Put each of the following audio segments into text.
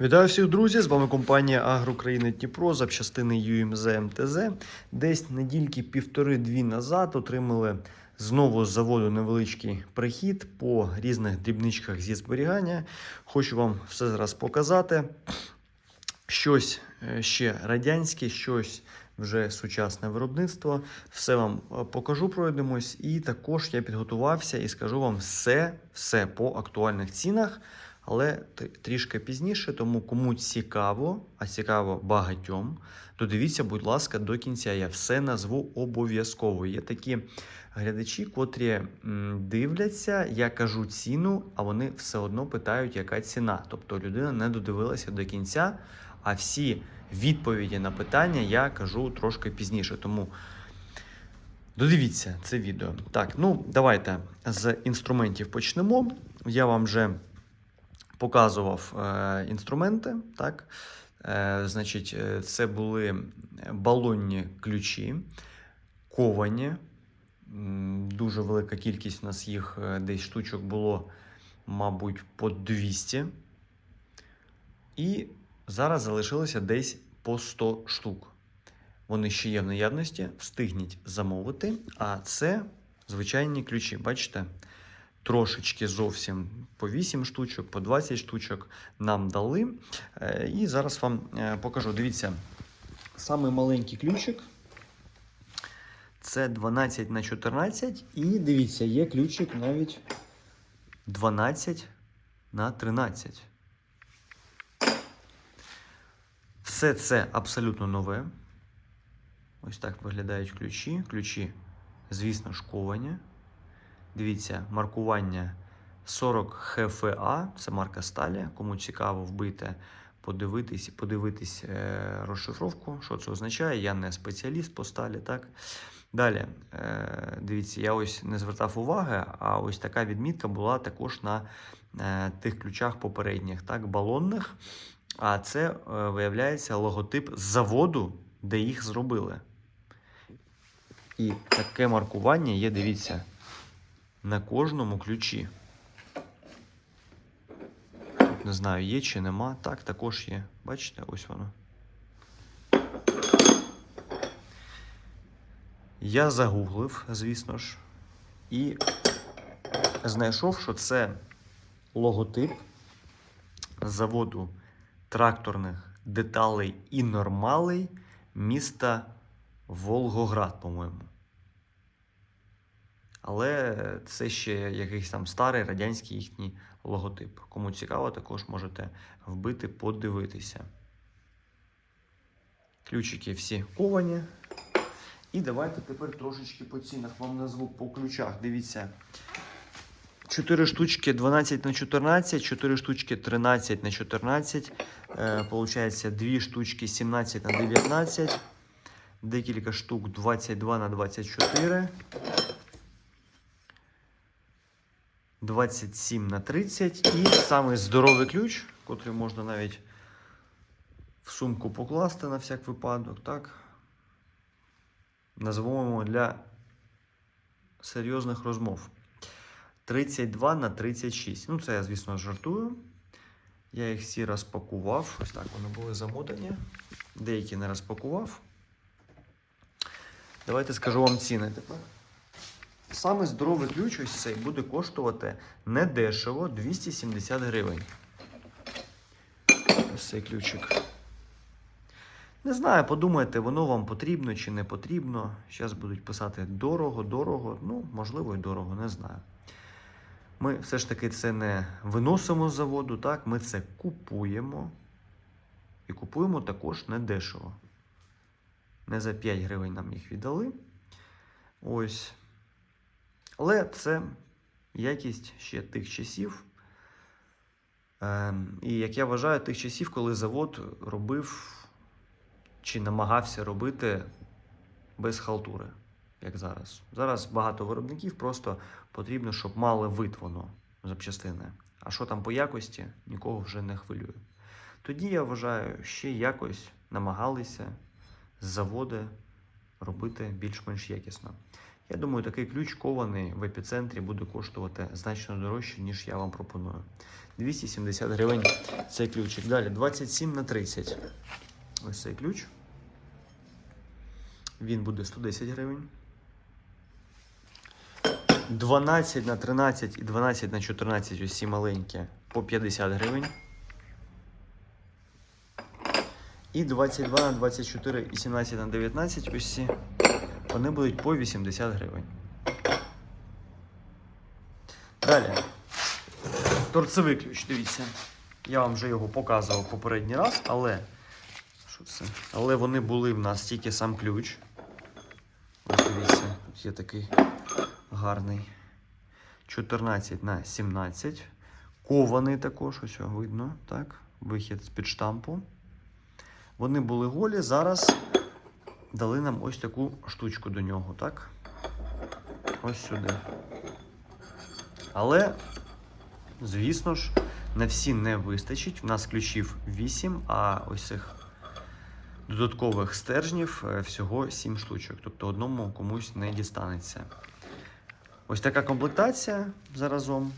Вітаю всіх друзі! З вами компанія Агрокраїни Дніпро, запчастини UMZ МТЗ. Десь недільки півтори-дві назад отримали знову з заводу невеличкий прихід по різних дрібничках зі зберігання. Хочу вам все зараз показати. Щось е, ще радянське, щось вже сучасне виробництво. Все вам е, покажу, пройдемось. І також я підготувався і скажу вам все, все по актуальних цінах але трішки пізніше. Тому кому цікаво, а цікаво багатьом, то дивіться, будь ласка, до кінця. Я все назву обов'язково. Є такі глядачі, котрі дивляться, я кажу ціну, а вони все одно питають, яка ціна. Тобто людина не додивилася до кінця, а всі відповіді на питання я кажу трошки пізніше. Тому. Додивіться це відео. Так, ну давайте з інструментів почнемо. Я вам вже показував е, інструменти. Так? Е, значить, е, це були балонні ключі, ковані. Дуже велика кількість у нас їх е, десь штучок було, мабуть, по 200. І зараз залишилося десь по 100 штук. Вони ще є в наявності, встигніть замовити. А це звичайні ключі. Бачите? Трошечки зовсім по 8 штучок, по 20 штучок нам дали. Е, І зараз вам е, покажу. Дивіться, самий маленький ключик. Це 12 на 14. І дивіться, є ключик навіть 12 на 13. Все це абсолютно нове. Ось так виглядають ключі. Ключі, звісно, шковані. Дивіться, маркування 40 ХФА, це марка сталі. Кому цікаво вбити, подивитись, подивитись е, розшифровку, що це означає. Я не спеціаліст по сталі. так. Далі, е, дивіться, я ось не звертав уваги, а ось така відмітка була також на е, тих ключах попередніх, так, балонних. А це, е, виявляється, логотип заводу, де їх зробили. І таке маркування є, дивіться, на кожному ключі. Тут не знаю, є чи нема. Так, також є. Бачите, ось воно. Я загуглив, звісно ж, і знайшов, що це логотип заводу тракторних деталей і нормалей міста Волгоград, по-моєму. Але це ще якийсь там старий радянський їхній логотип. Кому цікаво, також можете вбити, подивитися. Ключики всі ковані. І давайте тепер трошечки по цінах вам назву по ключах. Дивіться. 4 штучки 12 на 14, 4 штучки 13 на 14. Е, получається 2 штучки 17 на 19. Декілька штук 22 на 24. 27 на 30. І самий здоровий ключ, котрий можна навіть в сумку покласти на всяк випадок, так? Назвемо для серйозних розмов. 32 на 36. Ну, це я, звісно, жартую. Я їх всі розпакував. Ось так вони були замотані. Деякі не розпакував. Давайте скажу вам ціни тепер. Саме здоровий ключ ось цей буде коштувати недешево 270 гривень. Ось цей ключик. Не знаю, подумайте, воно вам потрібно чи не потрібно. Зараз будуть писати дорого, дорого. Ну, можливо, і дорого, не знаю. Ми все ж таки це не виносимо з заводу, так? Ми це купуємо. І купуємо також недешево. Не за 5 гривень нам їх віддали. Ось. Але це якість ще тих часів. Ем, і як я вважаю, тих часів, коли завод робив чи намагався робити без халтури, як зараз. Зараз багато виробників просто потрібно, щоб мали вид воно запчастини. А що там по якості, нікого вже не хвилює. Тоді я вважаю, ще якось намагалися заводи робити більш-менш якісно. Я думаю, такий ключ кований в епіцентрі буде коштувати значно дорожче, ніж я вам пропоную. 270 гривень цей ключик. Далі 27 на 30. Ось цей ключ. Він буде 110 гривень. 12 на 13 і 12 на 14 ось ці маленькі по 50 гривень. І 22 на 24 і 17 на 19 ось ці. Вони будуть по 80 гривень. Далі. Торцевий ключ, дивіться. Я вам вже його показував попередній раз, але. Це? Але вони були в нас тільки сам ключ. Ось дивіться, тут є такий гарний. 14 на 17. Кований також, ось його видно, так? Вихід з-під штампу. Вони були голі, зараз дали нам ось таку штучку до нього, так? Ось сюди. Але, звісно ж, на всі не вистачить. У нас ключів 8, а ось цих додаткових стержнів е, всього 7 штучок. Тобто одному комусь не дістанеться. Ось така комплектація заразом.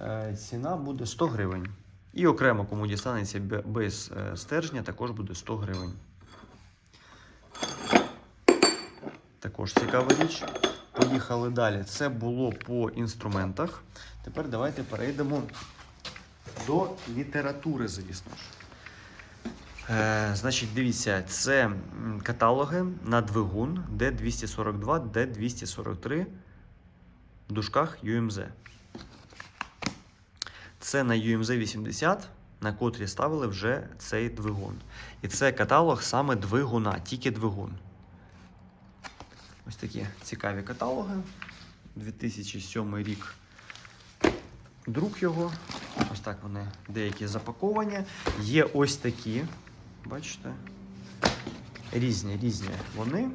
Е, Ціна буде 100 гривень. І окремо, кому дістанеться без е, стержня, також буде 100 гривень. Також цікава річ. Поїхали далі. Це було по інструментах. Тепер давайте перейдемо до літератури, звісно ж. Е, значить, дивіться, це каталоги на двигун D242, D243 в дужках UMZ. Це на UMZ 80, на котрі ставили вже цей двигун. І це каталог саме двигуна, тільки двигун. Ось такі цікаві каталоги. 2007 рік друк його. Ось так вони деякі запаковані. Є ось такі, бачите? Різні, різні вони.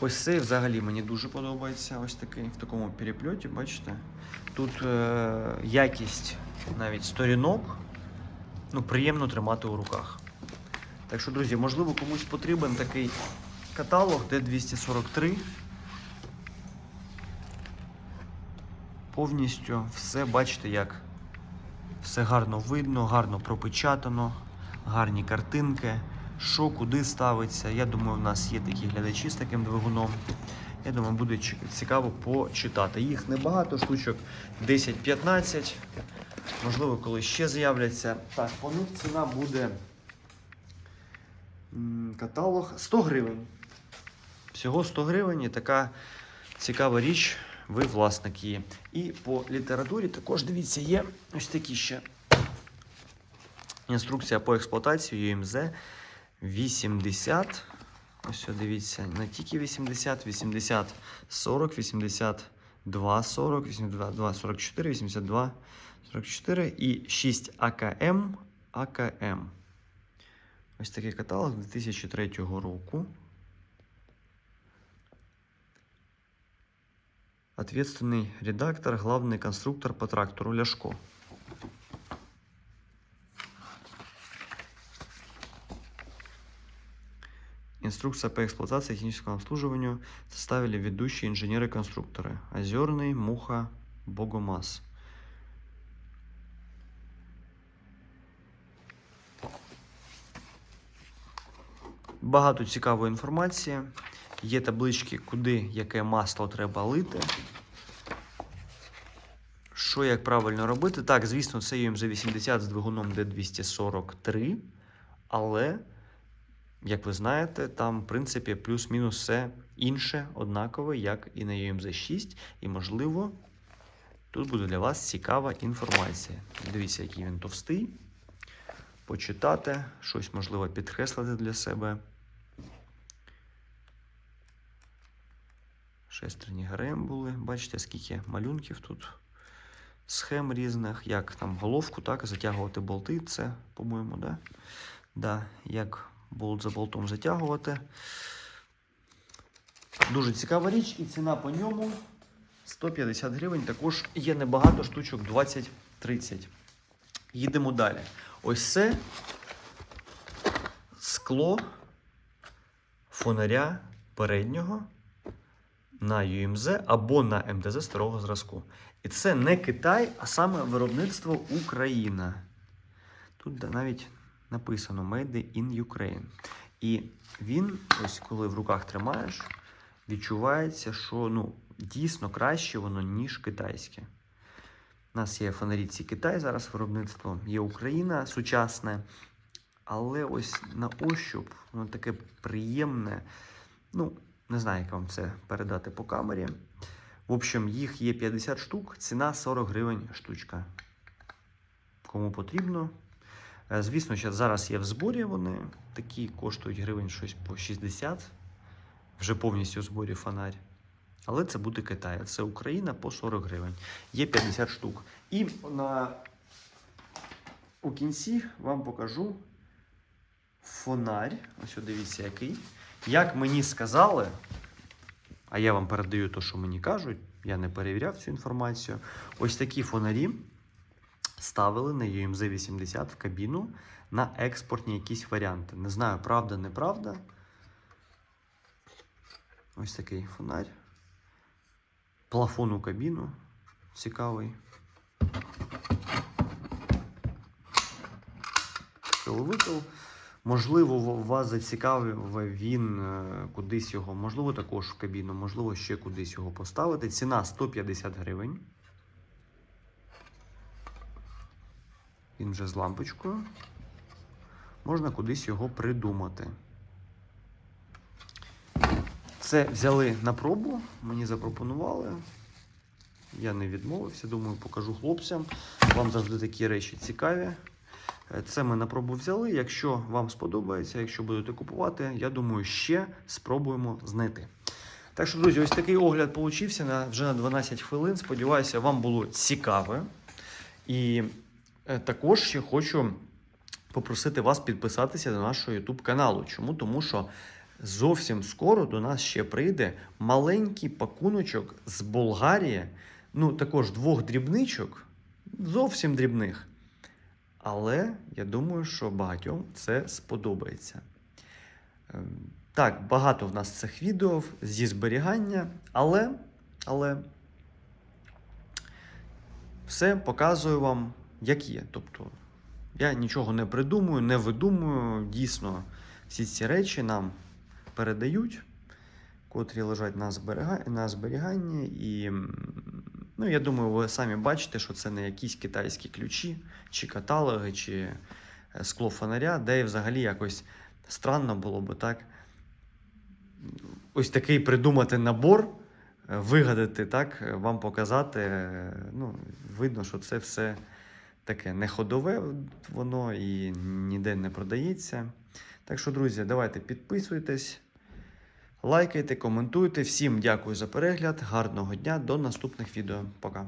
Ось цей взагалі мені дуже подобається. Ось такий в такому перепльоті, бачите? Тут е- якість навіть сторінок. Ну, приємно тримати у руках. Так що, друзі, можливо, комусь потрібен такий каталог D243. Повністю все бачите, як все гарно видно, гарно пропечатано, гарні картинки, що куди ставиться. Я думаю, в нас є такі глядачі з таким двигуном. Я думаю, буде цікаво почитати. Їх небагато, штучок 10-15. Можливо, коли ще з'являться. Так, по них ціна буде каталог 100 гривень. Всього 100 гривень і така цікава річ, ви власник її. І по літературі також дивіться, є ось такі ще інструкція по експлуатації ЮМЗ 80. Ось ось дивіться, не тільки 80, 80, 40, 82, 40, 82, 44, 82, 44 і 6 АКМ, АКМ. Ось такий каталог 2003 року. Ответственный редактор, главный конструктор по трактору Ляшко. Инструкция по эксплуатации и техническому обслуживанию составили ведущие инженеры-конструкторы. Озерный, Муха, Богомаз. Багато цікавої інформації. Є таблички, куди яке масло треба лити. Що як правильно робити? Так, звісно, це UMZ 80 з двигуном D243, але, як ви знаєте, там, в принципі, плюс-мінус все інше, однакове, як і на UMZ 6. І, можливо, тут буде для вас цікава інформація. Дивіться, який він товстий. Почитати, щось можливо підкреслити для себе. Шестерні ГРМ були. Бачите, скільки малюнків тут, схем різних, як там головку, так, затягувати болти. Це, по-моєму, да? Да, як болт за болтом затягувати. Дуже цікава річ, і ціна по ньому 150 гривень. Також є небагато штучок 20-30. Їдемо далі. Ось це скло фонаря переднього на UMZ або на МТЗ старого зразку. І це не Китай, а саме виробництво Україна. Тут навіть написано Made in Ukraine. І він, ось коли в руках тримаєш, відчувається, що ну, дійсно краще воно, ніж китайське. У нас є фонарі ці Китай зараз виробництво, є Україна сучасне, але ось на ощуп воно таке приємне. Ну, не знаю, як вам це передати по камері. В общем, їх є 50 штук, ціна 40 гривень штучка. Кому потрібно. Е, Звісно, зараз є в зборі вони. Такі коштують гривень щось по 60. Вже повністю в зборі фонарь. Але це буде Китай. Це Україна по 40 гривень. Є 50 штук. І на... у кінці вам покажу фонарь. Ось дивіться, який. Як мені сказали, а я вам передаю те, що мені кажуть, я не перевіряв цю інформацію. Ось такі фонарі ставили на UMZ 80 в кабіну на експортні якісь варіанти. Не знаю, правда, неправда. Ось такий фонарь. Плафон у кабіну. Цікавий. Силовикл. Можливо, вас зацікавив він е, кудись його, можливо, також в кабіну, можливо, ще кудись його поставити. Ціна 150 гривень. Він вже з лампочкою. Можна кудись його придумати. Це взяли на пробу, мені запропонували. Я не відмовився, думаю, покажу хлопцям. Вам завжди такі речі цікаві. Це ми на пробу взяли. Якщо вам сподобається, якщо будете купувати, я думаю, ще спробуємо знайти. Так що, друзі, ось такий огляд получився на вже на 12 хвилин. Сподіваюся, вам було цікаве. І е, також ще хочу попросити вас підписатися до нашого YouTube каналу. Чому? Тому що зовсім скоро до нас ще прийде маленький пакуночок з Болгарії. Ну, також двох дрібничок, зовсім дрібних. Але я думаю, що багатьом це сподобається. Ем, Так, багато в нас цих відео зі зберігання, але, але все показую вам, як є. Тобто я нічого не придумую, не видумую. Дійсно, всі ці речі нам передають, котрі лежать на, зберіганні. І ну, я думаю, ви самі бачите, що це не якісь китайські ключі, чи каталоги, чи е, скло фонаря, де взагалі якось странно було би так. Ось такий придумати набор, е, вигадати, так, е, вам показати. Ну, видно, що це все таке не ходове, воно і ніде не продається. Так що, друзі, давайте підписуйтесь, лайкайте, коментуйте. Всім дякую за перегляд. Гарного дня, до наступних відео. Пока.